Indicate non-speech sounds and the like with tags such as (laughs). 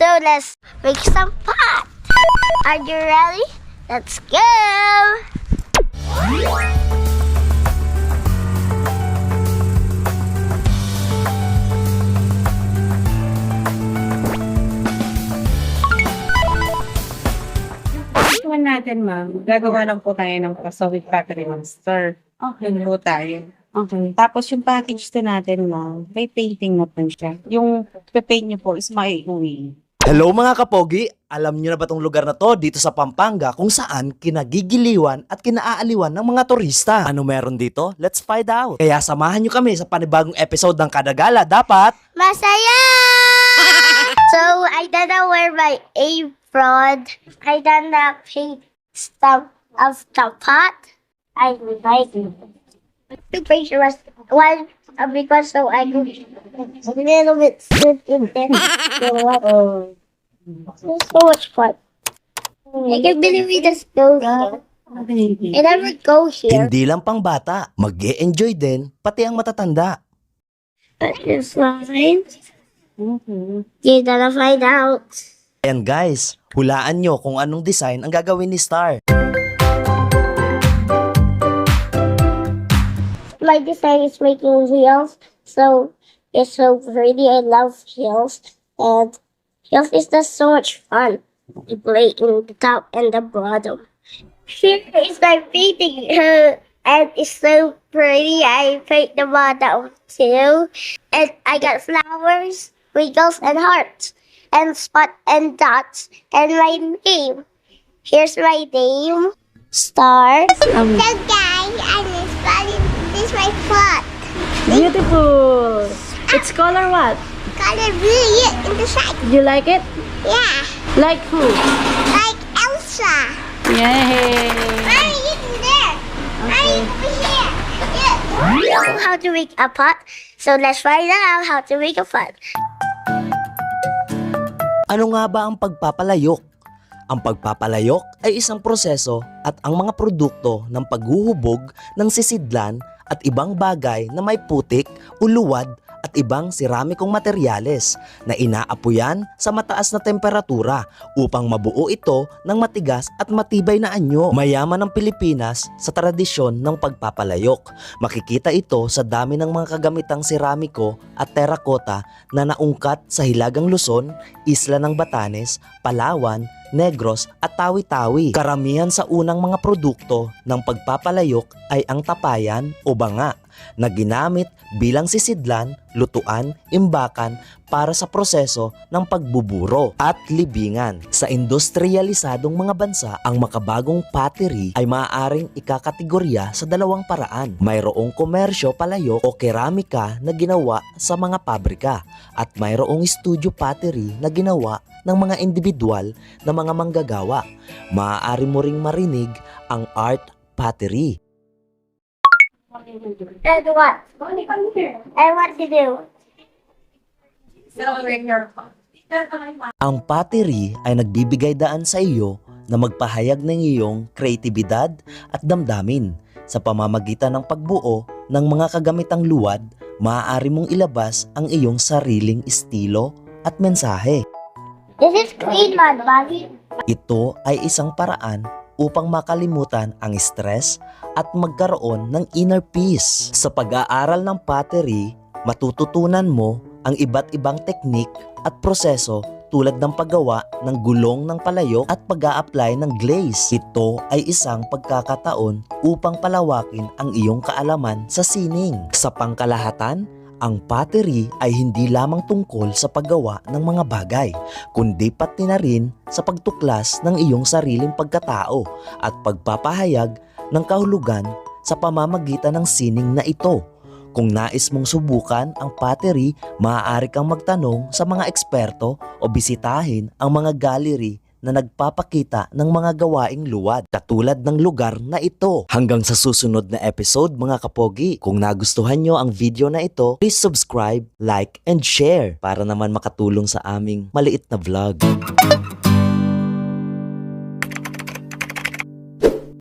So let's make some pot. Are you ready? Let's go! Tingnan natin, ma'am. Gagawa lang po tayo ng paso with factory monster. Okay. Yun po tayo. Okay. Tapos yung package na natin, ma'am, may painting na po siya. Yung paint niyo po is maiuwi. Hello mga kapogi! Alam niyo na ba tong lugar na to dito sa Pampanga kung saan kinagigiliwan at kinaaaliwan ng mga turista? Ano meron dito? Let's find out! Kaya samahan niyo kami sa panibagong episode ng Kadagala. Dapat Masaya! (laughs) so, I don't know where my apron. I don't know paint stuff of the pot. I like it. The picture was one uh, because so I could a little bit sit in there. It's so much fun. I can't believe we just go here. I never go here. hindi lang pang bata, mag enjoy din pati ang matatanda. But it's fine. Mhm. You gotta find out. Ayan guys, hulaan nyo kung anong design ang gagawin ni Star. My design is making heels, so it's so pretty. I love heels, and heels is just so much fun to play in the top and the bottom. Here is my painting (laughs) and it's so pretty. I paint the bottom too, and I got flowers, wiggles, and hearts, and spot and dots, and my name. Here's my name, Star. Um, So guys, I'm this my foot. Beautiful. It's color what? Color blue in the side. You like it? Yeah, Like who? like Elsa. Yay! Mommy, you in there. Mommy, over here. Yeah. Know how to make a pot? So let's find out how to make a pot. Ano nga ba ang pagpapalayok? Ang pagpapalayok ay isang proseso at ang mga produkto ng paghuhubog ng sisidlan at ibang bagay na may putik, uluwad at ibang siramikong materyales na inaapuyan sa mataas na temperatura upang mabuo ito ng matigas at matibay na anyo. Mayaman ang Pilipinas sa tradisyon ng pagpapalayok. Makikita ito sa dami ng mga kagamitang seramiko at terakota na naungkat sa Hilagang Luzon, Isla ng Batanes, Palawan, Negros at Tawi-Tawi. Karamihan sa unang mga produkto ng pagpapalayok ay ang tapayan o banga na ginamit bilang sisidlan, lutuan, imbakan para sa proseso ng pagbuburo at libingan. Sa industrialisadong mga bansa, ang makabagong pottery ay maaaring ikakategorya sa dalawang paraan. Mayroong komersyo palayok o keramika na ginawa sa mga pabrika at mayroong studio pottery na ginawa ng mga individual na mga manggagawa. Maaari mo ring marinig ang art pottery. And what? And what to do? Ang pottery ay nagbibigay daan sa iyo na magpahayag ng iyong kreatibidad at damdamin. Sa pamamagitan ng pagbuo ng mga kagamitang luwad, maaari mong ilabas ang iyong sariling estilo at mensahe. This is clean my body. Ito ay isang paraan upang makalimutan ang stress at magkaroon ng inner peace. Sa pag-aaral ng pottery, matututunan mo ang iba't ibang teknik at proseso tulad ng paggawa ng gulong ng palayok at pag apply ng glaze. Ito ay isang pagkakataon upang palawakin ang iyong kaalaman sa sining. Sa pangkalahatan, ang pottery ay hindi lamang tungkol sa paggawa ng mga bagay, kundi pati na rin sa pagtuklas ng iyong sariling pagkatao at pagpapahayag ng kahulugan sa pamamagitan ng sining na ito. Kung nais mong subukan ang pottery, maaari kang magtanong sa mga eksperto o bisitahin ang mga gallery na nagpapakita ng mga gawaing luwad katulad ng lugar na ito. Hanggang sa susunod na episode mga kapogi, kung nagustuhan nyo ang video na ito, please subscribe, like, and share para naman makatulong sa aming maliit na vlog.